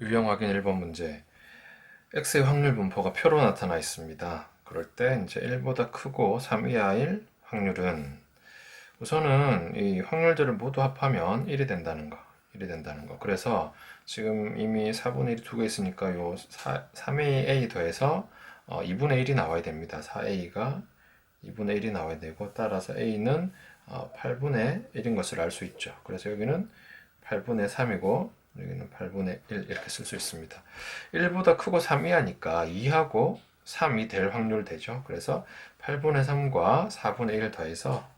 유형 확인 1번 문제. x의 확률 분포가 표로 나타나 있습니다. 그럴 때 이제 1보다 크고 3 이하일 확률은 우선은 이 확률들을 모두 합하면 1이 된다는 거. 1이 된다는 거. 그래서 지금 이미 4분의 1이 두 개 있으니까 요 3a a 더해서 어, 2분의 1이 나와야 됩니다. 4a가 2분의 1이 나와야 되고 따라서 a는 어, 8분의 1인 것을 알 수 있죠. 그래서 여기는 8분의 3이고 여기는 8분의 1 이렇게 쓸 수 있습니다. 1보다 크고 3 이 하니까 2하고 3이 될 확률 되죠. 그래서 8분의 3과 4분의 1 더해서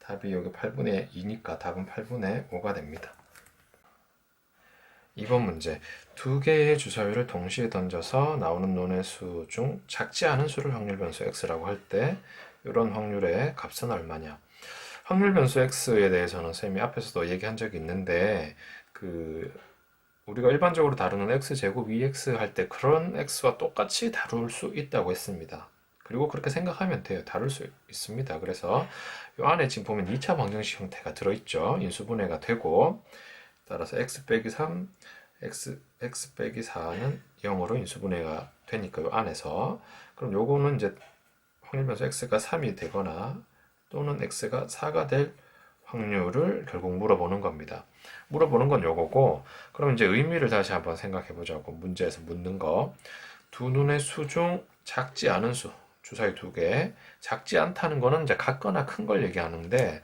답이 여기 8분의 2니까 답은 8분의 5가 됩니다. 2번 문제. 두 개의 주사위를 동시에 던져서 나오는 논의 수 중 작지 않은 수를 확률 변수 x라고 할 때 이런 확률의 값은 얼마냐? 확률 변수 x에 대해서는 쌤이 앞에서도 얘기한 적이 있는데 그 우리가 일반적으로 다루는 x 제곱 2x 할 때 그런 x와 똑같이 다룰 수 있다고 했습니다. 그리고 그렇게 생각하면 돼요. 다룰 수 있습니다. 그래서 이 안에 지금 보면 2차 방정식 형태가 들어있죠. 인수분해가 되고 따라서 x 빼기 3, x, x 빼기 4는 0으로 인수분해가 되니까 이 안에서 그럼 요거는 이제 확률 변수 x가 3이 되거나 또는 x가 4가 될 확률을 결국 물어보는 겁니다. 물어보는 건 요거고 그럼 이제 의미를 다시 한번 생각해 보자고 문제에서 묻는 거 두 눈의 수 중 작지 않은 수 주사위 두 개 작지 않다는 거는 이제 같거나 큰 걸 얘기하는데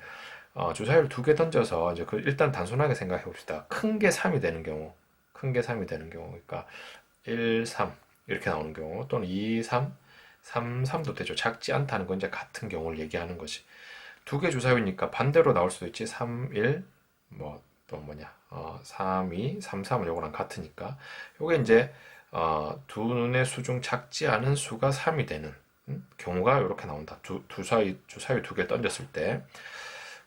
어, 주사위를 두 개 던져서 이제 그 일단 단순하게 생각해 봅시다. 큰 게 3이 되는 경우 큰 게 3이 되는 경우 그러니까 1, 3 이렇게 나오는 경우 또는 2, 3 3, 3도 되죠. 작지 않다는 건 이제 같은 경우를 얘기하는 것이 두개 주사위니까 반대로 나올 수도 있지. 3, 1, 뭐, 또 뭐냐. 어, 3, 2, 3, 3은 요거랑 같으니까. 요게 이제, 어, 두 눈의 수 중 작지 않은 수가 3이 되는 음? 경우가 이렇게 나온다. 두, 두 사위, 주사위 두 개 던졌을 때.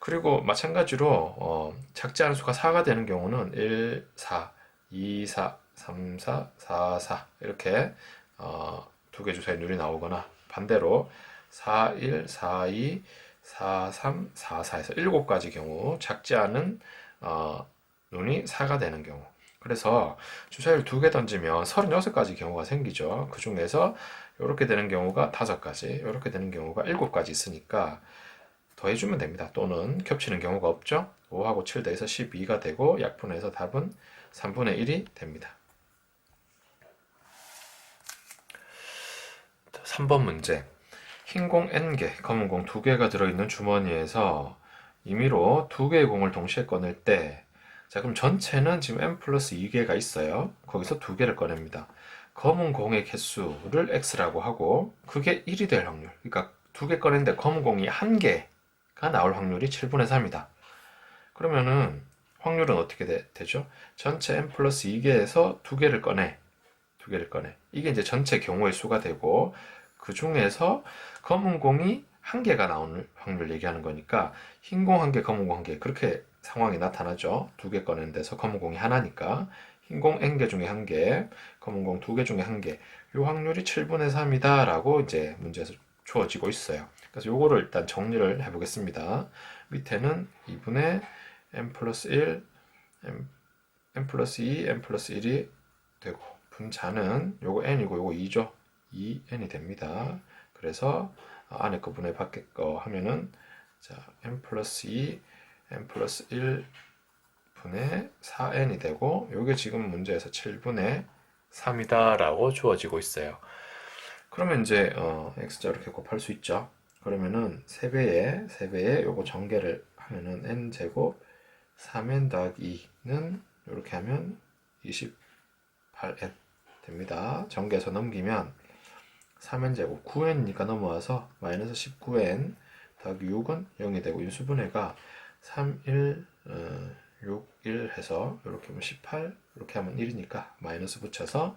그리고 마찬가지로, 어, 작지 않은 수가 4가 되는 경우는 1, 4, 2, 4, 3, 4, 4, 4. 이렇게, 어, 두개 주사위 눈이 나오거나 반대로 4, 1, 4, 2, 4, 3, 4, 4에서 7가지 경우 작지 않은 어, 눈이 4가 되는 경우 그래서 주사위를 두 개 던지면 36가지 경우가 생기죠. 그 중에서 이렇게 되는 경우가 5가지, 이렇게 되는 경우가 7가지 있으니까 더해주면 됩니다. 또는 겹치는 경우가 없죠. 5하고 7 더해서 12가 되고 약분해서 답은 3분의 1이 됩니다. 3번 문제. 흰 공 N개, 검은 공 2개가 들어있는 주머니에서 임의로 2개의 공을 동시에 꺼낼 때, 자, 그럼 전체는 지금 N 플러스 2개가 있어요. 거기서 2개를 꺼냅니다. 검은 공의 개수를 X라고 하고, 그게 1이 될 확률. 그러니까 2개 꺼냈는데 검은 공이 1개가 나올 확률이 7분의 3이다. 그러면은 확률은 어떻게 되, 죠 전체 N 플러스 2개에서 2개를 꺼내. 2개를 꺼내. 이게 이제 전체 경우의 수가 되고, 그 중에서 검은 공이 한 개가 나오는 확률 얘기하는 거니까 흰 공 한 개, 검은 공 한 개 그렇게 상황이 나타나죠. 두 개 꺼낸 데서 검은 공이 하나니까 흰 공 n개 중에 한 개, 검은 공 두 개 중에 한 개. 요 확률이 7분의 3이다라고 이제 문제에서 주어지고 있어요. 그래서 요거를 일단 정리를 해보겠습니다. 밑에는 2분의 n 플러스 1, n, n 플러스 2, n 플러스 1이 되고 분자는 요거 n이고 요거 2죠. 2n이 됩니다. 그래서 안에 거 분해 밖에 거 하면은 자 n 플러스 2, n 플러스 1 분의 4n이 되고 요게 지금 문제에서 7분의 3이다라고 주어지고 있어요. 그러면 이제 어, x자로 이렇게 곱할 수 있죠. 그러면은 3배에 3배에 요거 전개를 하면은 n 제곱 3n 더하기 2는 이렇게 하면 28n 됩니다. 전개해서 넘기면 3n제곱 9n이니까 넘어와서 마이너스 19n 더하기 6은 0이 되고 인수분해가 3, 1, 어, 6, 1 해서 이렇게 하면 18 이렇게 하면 1이니까 마이너스 붙여서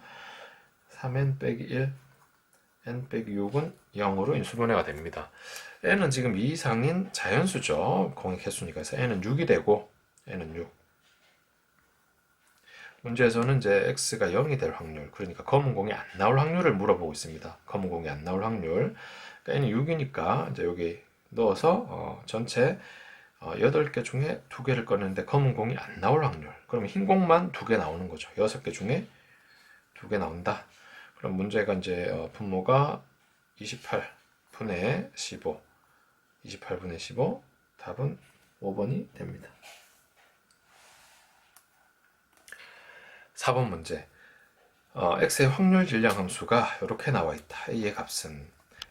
3n 빼기 1 n 빼기 6은 0으로 인수분해가 됩니다. n은 지금 2 이상인 자연수죠. 공의 개수니까 그래서 n은 6이 되고 n은 6 문제에서는 이제 x가 0이 될 확률, 그러니까 검은 공이 안 나올 확률을 물어보고 있습니다. 검은 공이 안 나올 확률. 그러니까 n이 6이니까 이제 여기 넣어서 어, 전체 어, 8개 중에 2개를 꺼냈는데 검은 공이 안 나올 확률. 그러면 흰 공만 2개 나오는 거죠. 6개 중에 2개 나온다. 그럼 문제가 이제 어, 분모가 28분의 15. 28분의 15. 답은 5번이 됩니다. 4번 문제. 어, x의 확률 질량 함수가 이렇게 나와 있다. a의 값은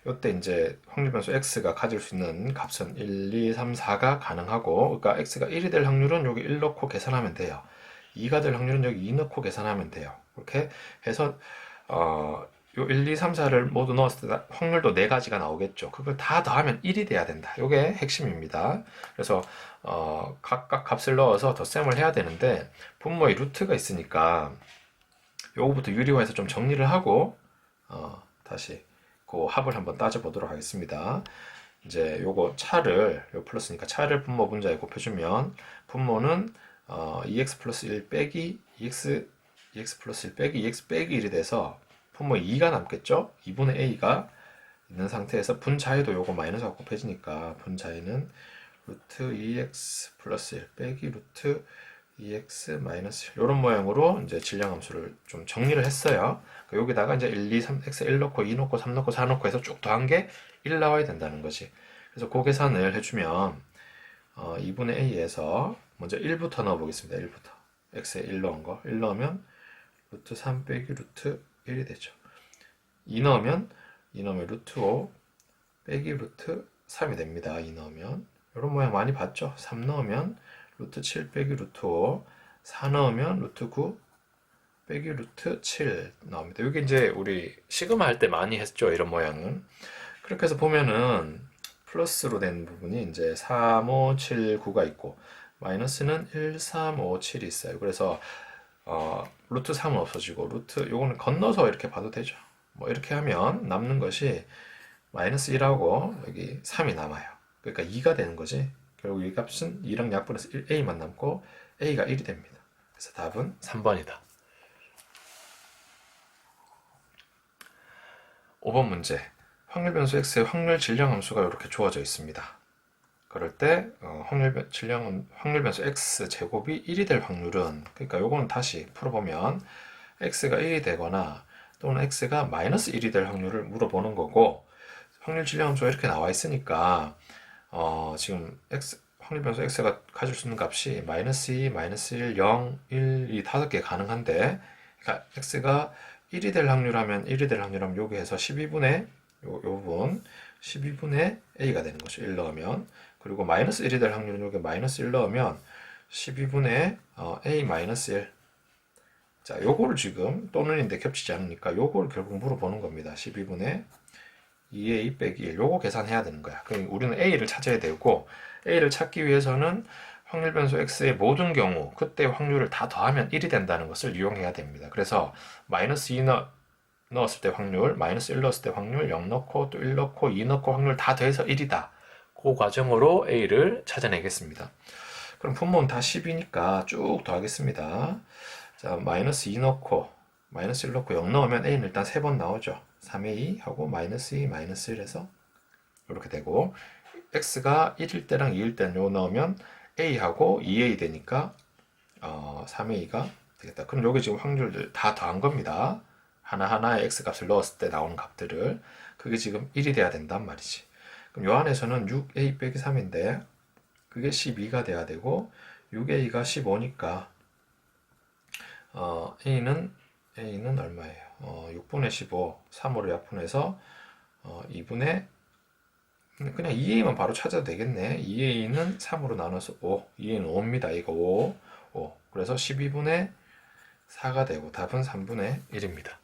이때 이제 확률 변수 x가 가질 수 있는 값은 1, 2, 3, 4가 가능하고 그러니까 x가 1이 될 확률은 여기 1 넣고 계산하면 돼요. 2가 될 확률은 여기 2 넣고 계산하면 돼요. 그렇게 해서 어, 요 1, 2, 3, 4를 모두 넣었을 때 확률도 4가지가 나오겠죠. 그걸 다 더하면 1이 돼야 된다. 이게 핵심입니다. 그래서 어, 각각 값을 넣어서 덧셈을 해야 되는데 분모에 루트가 있으니까 요거부터 유리화해서 좀 정리를 하고 어, 다시 그 합을 한번 따져보도록 하겠습니다. 이제 요거 차를 요 플러스니까 차를 분모 분자에 곱해주면 분모는 어, 2x 플러스 1 빼기 2x 2x 플러스 1 빼기 2x 빼기 1이 돼서 분모 2가 남겠죠? 2분의 a가 있는 상태에서 분자에도 요거 마이너스가 곱해지니까 분자에는 루트 2x 플러스 1 빼기 루트 2x 마이너스 1 이런 모양으로 이제 질량 함수를 좀 정리를 했어요. 그 여기다가 이제 1, 2, 3, x 1 넣고 2 넣고 3 넣고 4 넣고 해서 쭉 더한 게 1 나와야 된다는 거지. 그래서 그 계산을 해주면 어, 2분의 a에서 먼저 1부터 넣어보겠습니다. 1부터 x에 1 넣은 거 1 넣으면 루트 3 빼기 루트 1이 되죠. 2 넣으면 2 넣으면 루트 5 빼기 루트 3이 됩니다. 2 넣으면 이런 모양 많이 봤죠? 3 넣으면 루트 7 빼기 루트 5 4 넣으면 루트 9 빼기 루트 7 나옵니다. 이게 이제 우리 시그마 할 때 많이 했죠. 이런 모양은. 그렇게 해서 보면은 플러스로 된 부분이 이제 3, 5, 7, 9가 있고 마이너스는 1, 3, 5, 7이 있어요. 그래서 어, 루트 3은 없어지고 루트 요거는 건너서 이렇게 봐도 되죠. 뭐 이렇게 하면 남는 것이 마이너스 1하고 여기 3이 남아요. 그러니까 2가 되는 거지. 결국 이 값은 2랑 약분해서 1a만 남고 a가 1이 됩니다. 그래서 답은 3번이다. 5번 문제. 확률 변수 x의 확률 질량 함수가 이렇게 주어져 있습니다. 그럴 때 어, 확률 변- 질량 확률 변수 x 제곱이 1이 될 확률은 그러니까 요거는 다시 풀어보면 x가 1이 되거나 또는 x가 마이너스 1이 될 확률을 물어보는 거고 확률 질량 함수가 이렇게 나와 있으니까 어, 지금 x 확률 변수 x가 가질 수 있는 값이 마이너스 2, 마이너스 1, 0, 1, 이 다섯 개 가능한데 그러니까 x가 1이 될 확률하면 1이 될 확률하면 여기에서 12분의 요, 요 부분 12분의 a가 되는 거죠. 1 넣으면 그리고 마이너스 1이 될 확률은 여기 마이너스 1 넣으면 12분의 어, a 마이너스 1 자, 요거를 지금 또는인데 겹치지 않으니까 요거를 결국 물어보는 겁니다. 12분의 2a 빼기 1 요거 계산해야 되는 거야. 그럼 우리는 a를 찾아야 되고 a를 찾기 위해서는 확률 변수 x의 모든 경우 그때 확률을 다 더하면 1이 된다는 것을 이용해야 됩니다. 그래서 마이너스 2 넣, 넣었을 때 확률, 마이너스 1 넣었을 때 확률, 0 넣고 또 1 넣고 2 넣고 확률 다 더해서 1이다. 그 과정으로 a를 찾아내겠습니다. 그럼 분모는 다 10이니까 쭉 더하겠습니다. 자, 마이너스 2 넣고 마이너스 1 넣고 0 넣으면 a는 일단 3번 나오죠. 3a 하고 마이너스 2, 마이너스 1 해서 이렇게 되고 x가 1일 때랑 2일 때는 요 넣으면 a하고 2a 되니까 어, 3a가 되겠다. 그럼 여기 지금 확률들 다 더한 겁니다. 하나하나의 x 값을 넣었을 때 나오는 값들을 그게 지금 1이 돼야 된단 말이지. 그럼 요 안에서는 6a 빼기 3인데 그게 12가 돼야 되고 6a가 15니까 어, a는 a는 얼마예요? 어, 6분의 15, 3으로 약분해서 어, 2분의 그냥 2a만 바로 찾아도 되겠네. 2a는 3으로 나눠서 5, 2a는 5입니다. 이거 5, 5. 그래서 12분의 4가 되고 답은 3분의 1입니다.